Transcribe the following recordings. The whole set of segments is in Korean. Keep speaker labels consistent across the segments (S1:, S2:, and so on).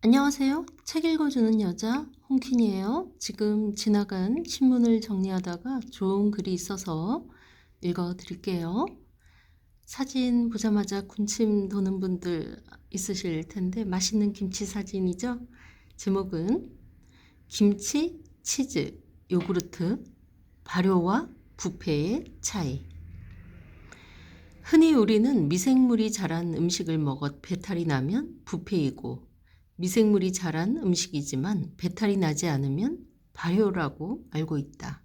S1: 안녕하세요. 책 읽어주는 여자 홍퀸이에요. 지금 지나간 신문을 정리하다가 좋은 글이 있어서 읽어 드릴게요. 사진 보자마자 군침 도는 분들 있으실 텐데 맛있는 김치 사진이죠. 제목은 김치, 치즈, 요구르트, 발효와 부패의 차이. 흔히 우리는 미생물이 자란 음식을 먹어 배탈이 나면 부패이고 미생물이 자란 음식이지만 배탈이 나지 않으면 발효라고 알고 있다.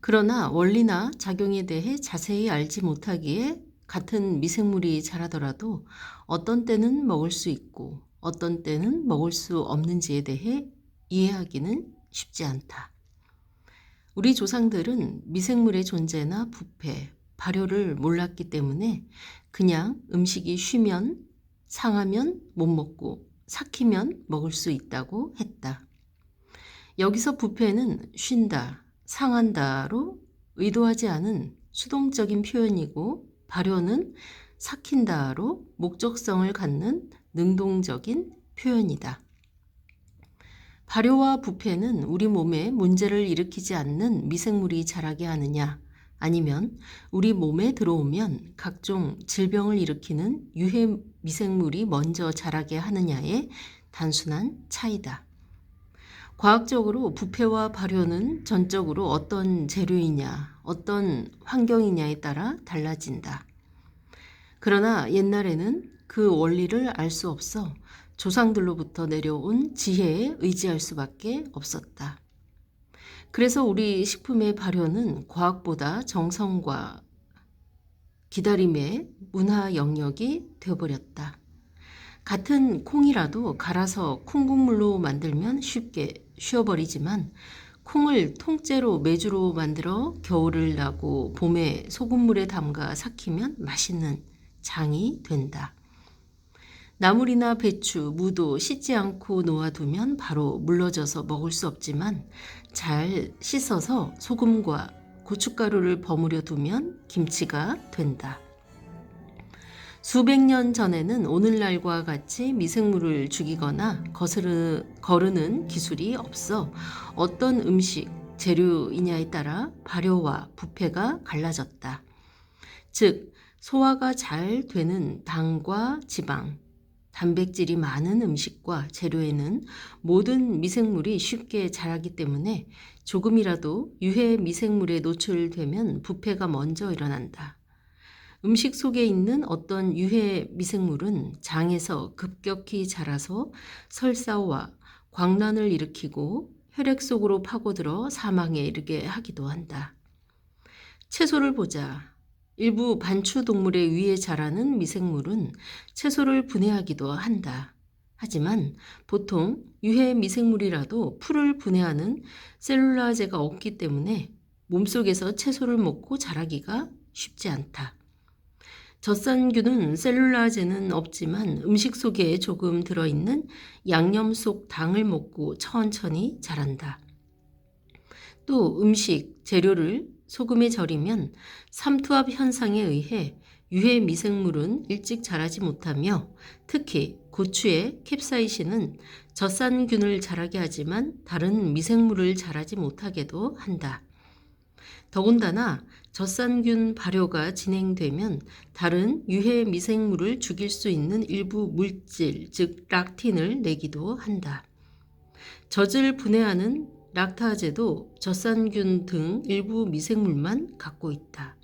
S1: 그러나 원리나 작용에 대해 자세히 알지 못하기에 같은 미생물이 자라더라도 어떤 때는 먹을 수 있고 어떤 때는 먹을 수 없는지에 대해 이해하기는 쉽지 않다. 우리 조상들은 미생물의 존재나 부패, 발효를 몰랐기 때문에 그냥 음식이 쉬면 상하면 못 먹고 삭히면 먹을 수 있다고 했다. 여기서 부패는 쉰다, 상한다로 의도하지 않은 수동적인 표현이고 발효는 삭힌다로 목적성을 갖는 능동적인 표현이다. 발효와 부패는 우리 몸에 문제를 일으키지 않는 미생물이 자라게 하느냐, 아니면 우리 몸에 들어오면 각종 질병을 일으키는 유해 미생물이 먼저 자라게 하느냐의 단순한 차이다. 과학적으로 부패와 발효는 전적으로 어떤 재료이냐, 어떤 환경이냐에 따라 달라진다. 그러나 옛날에는 그 원리를 알 수 없어 조상들로부터 내려온 지혜에 의지할 수밖에 없었다. 그래서 우리 식품의 발효는 과학보다 정성과 기다림의 문화 영역이 되어버렸다. 같은 콩이라도 갈아서 콩국물로 만들면 쉽게 쉬어버리지만 콩을 통째로 메주로 만들어 겨울을 나고 봄에 소금물에 담가 삭히면 맛있는 장이 된다. 나물이나 배추, 무도 씻지 않고 놓아두면 바로 물러져서 먹을 수 없지만 잘 씻어서 소금과 고춧가루를 버무려 두면 김치가 된다. 수백 년 전에는 오늘날과 같이 미생물을 죽이거나 거스르, 거르는 기술이 없어 어떤 음식, 재료이냐에 따라 발효와 부패가 갈라졌다. 즉, 소화가 잘 되는 당과 지방, 단백질이 많은 음식과 재료에는 모든 미생물이 쉽게 자라기 때문에 조금이라도 유해 미생물에 노출되면 부패가 먼저 일어난다. 음식 속에 있는 어떤 유해 미생물은 장에서 급격히 자라서 설사와 광란을 일으키고 혈액 속으로 파고들어 사망에 이르게 하기도 한다. 채소를 보자. 일부 반추 동물의 위에 자라는 미생물은 채소를 분해하기도 한다. 하지만 보통 유해 미생물이라도 풀을 분해하는 셀룰라제가 없기 때문에 몸속에서 채소를 먹고 자라기가 쉽지 않다. 젖산균은 셀룰라제는 없지만 음식 속에 조금 들어있는 양념 속 당을 먹고 천천히 자란다. 또 음식, 재료를 소금에 절이면 삼투압 현상에 의해 유해 미생물은 일찍 자라지 못하며 특히 고추의 캡사이신은 젖산균을 자라게 하지만 다른 미생물을 자라지 못하게도 한다. 더군다나 젖산균 발효가 진행되면 다른 유해 미생물을 죽일 수 있는 일부 물질, 즉 락틴을 내기도 한다. 젖을 분해하는 락타제도 젖산균 등 일부 미생물만 갖고 있다.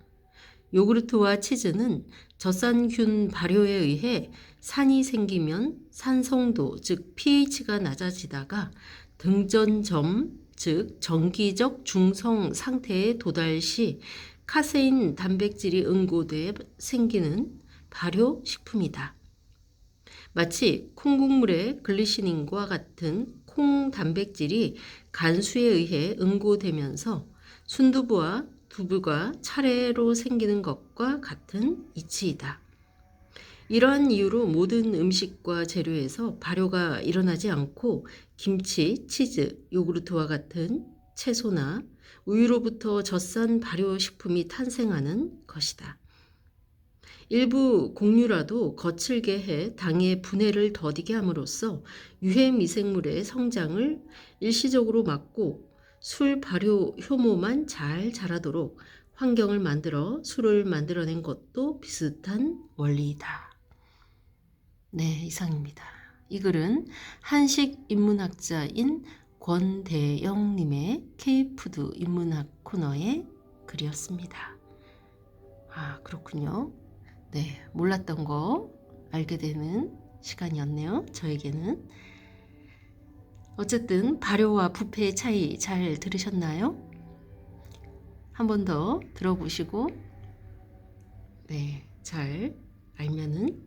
S1: 요구르트와 치즈는 젖산균 발효에 의해 산이 생기면 산성도 즉 pH가 낮아지다가 등전점 즉 정기적 중성 상태에 도달 시 카세인 단백질이 응고돼 생기는 발효 식품이다. 마치 콩국물의 글리시닌과 같은 콩 단백질이 간수에 의해 응고되면서 순두부와 두부가 차례로 생기는 것과 같은 이치이다. 이러한 이유로 모든 음식과 재료에서 발효가 일어나지 않고 김치, 치즈, 요구르트와 같은 채소나 우유로부터 젖산 발효식품이 탄생하는 것이다. 일부 곡류라도 거칠게 해 당의 분해를 더디게 함으로써 유해 미생물의 성장을 일시적으로 막고 술 발효 효모만 잘 자라도록 환경을 만들어 술을 만들어낸 것도 비슷한 원리이다. 네, 이상입니다. 이 글은 한식 인문학자인 권대영님의 K푸드 인문학 코너의 글이었습니다. 아, 그렇군요. 네, 몰랐던 거 알게 되는 시간이었네요. 저에게는. 어쨌든 발효와 부패의 차이 잘 들으셨나요? 한 번 더 들어보시고 네, 잘 알면은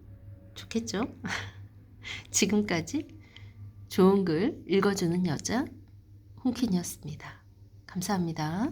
S1: 좋겠죠? 지금까지 좋은 글 읽어주는 여자 홍킨이었습니다. 감사합니다.